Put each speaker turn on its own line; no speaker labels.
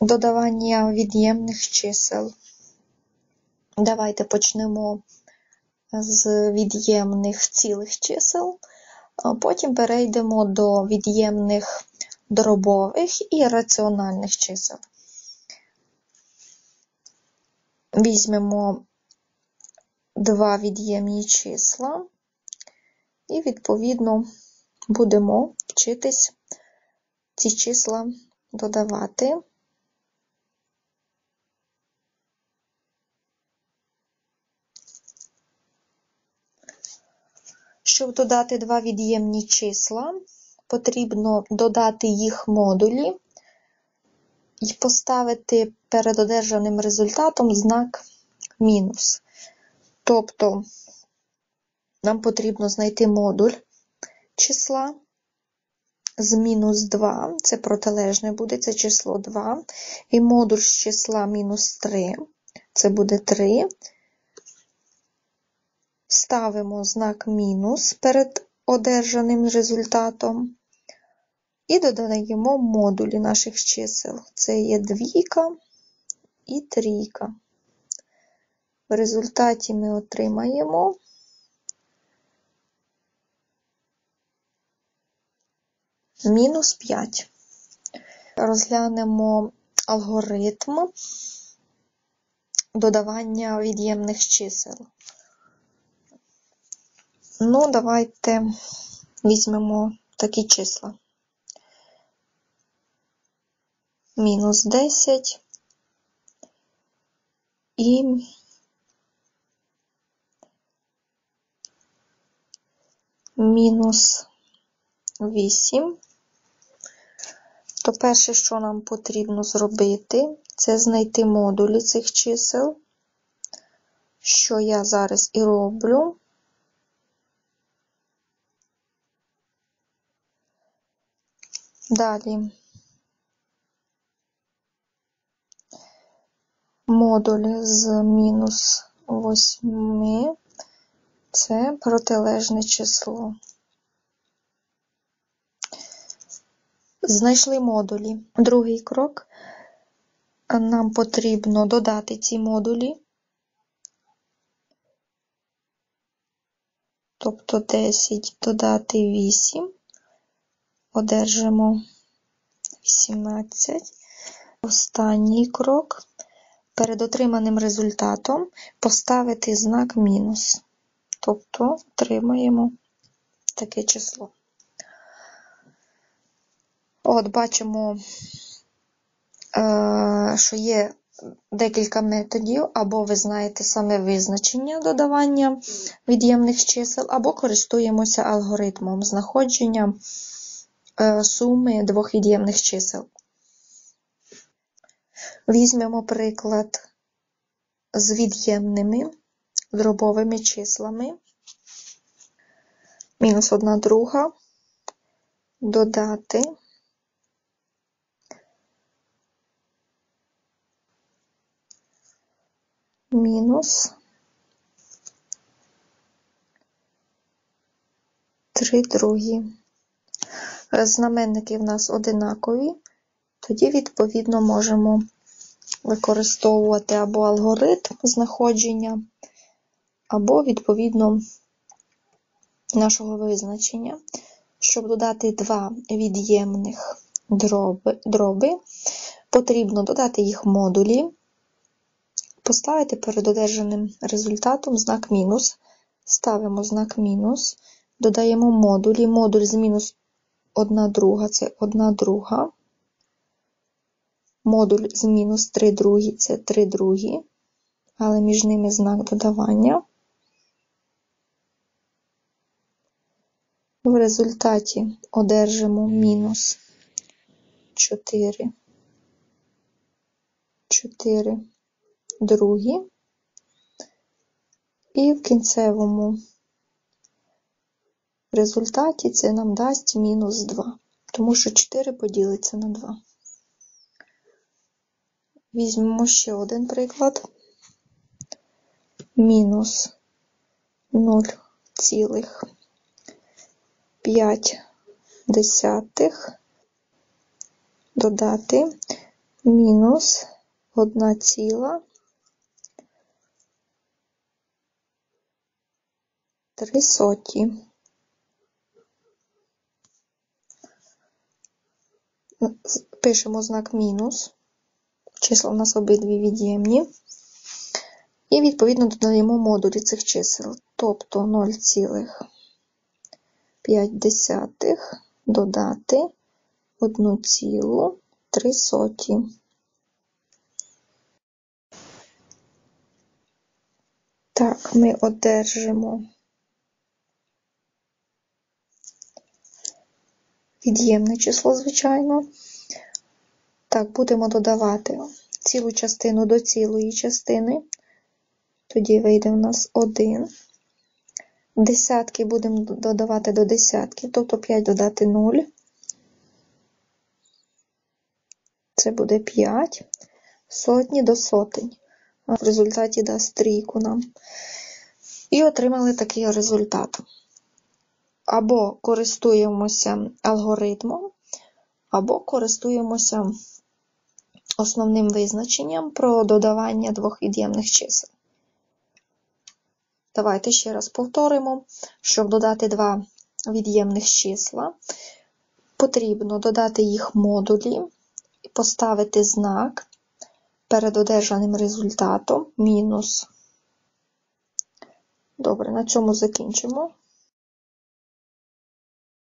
додавання від'ємних чисел. Давайте почнемо з від'ємних цілих чисел, потім перейдемо до від'ємних дробових і раціональних чисел. Візьмемо два від'ємні числа і, відповідно, будемо вчитись ці числа додавати. Щоб додати два від'ємні числа, потрібно додати їх модулі і поставити перед одержаним результатом знак мінус. Тобто нам потрібно знайти модуль числа з мінус 2, це протилежне буде, це число 2, і модуль з числа мінус 3, це буде 3. Ставимо знак мінус перед одержаним результатом. І додаємо модулі наших чисел. Це є двійка і трійка. В результаті ми отримаємо мінус 5. Розглянемо алгоритм додавання від'ємних чисел. Ну, давайте візьмемо такі числа. Мінус 10 і мінус 8. То перше, що нам потрібно зробити, це знайти модулі цих чисел, що я зараз і роблю. Далі модуль з мінус 8 це протилежне число. Знайшли модулі. Другий крок. Нам потрібно додати ці модулі, тобто 10 додати 8, одержимо 18. Останній крок. Перед отриманим результатом поставити знак мінус. Тобто отримаємо таке число. От, бачимо, е, що є декілька методів, або ви знаєте саме визначення додавання від'ємних чисел, або користуємося алгоритмом знаходження суми двох від'ємних чисел. Візьмемо приклад з від'ємними дробовими числами. Мінус 1 друга, додати мінус 3 другі. Знаменники в нас одинакові, тоді, відповідно, можемо використовувати або алгоритм знаходження, або, відповідно, нашого визначення. Щоб додати два від'ємних дроби, дроби, потрібно додати їх модулі, поставити перед одержаним результатом знак мінус. Ставимо знак мінус, додаємо модулі. Модуль з мінус 1 друга це 1 друга. Модуль з мінус 3 другі це 3 другі, але між ними знак додавання. В результаті одержимо мінус 4, 4 другі, і в кінцевому результаті це нам дасть мінус 2, тому що 4 поділиться на 2. Візьмемо ще один приклад. Мінус 0,5 додати мінус 1 ціла 3 соті. Пишемо знак мінус. Числа у нас обидві від'ємні. І відповідно додаємо модулі цих чисел. Тобто 0,5 додати 1,3. Так, ми одержимо від'ємне число, звичайно. Так, будемо додавати цілу частину до цілої частини. Тоді вийде в нас 1. Десятки будемо додавати до десятків, тобто 5 додати 0. Це буде 5. Сотні до сотень. В результаті дасть трійку нам. І отримали такий результат. Або користуємося алгоритмом, або користуємося основним визначенням про додавання двох від'ємних чисел. Давайте ще раз повторимо, щоб додати два від'ємних числа, потрібно додати їх модулі і поставити знак перед одержаним результатом мінус. Добре, на цьому закінчимо.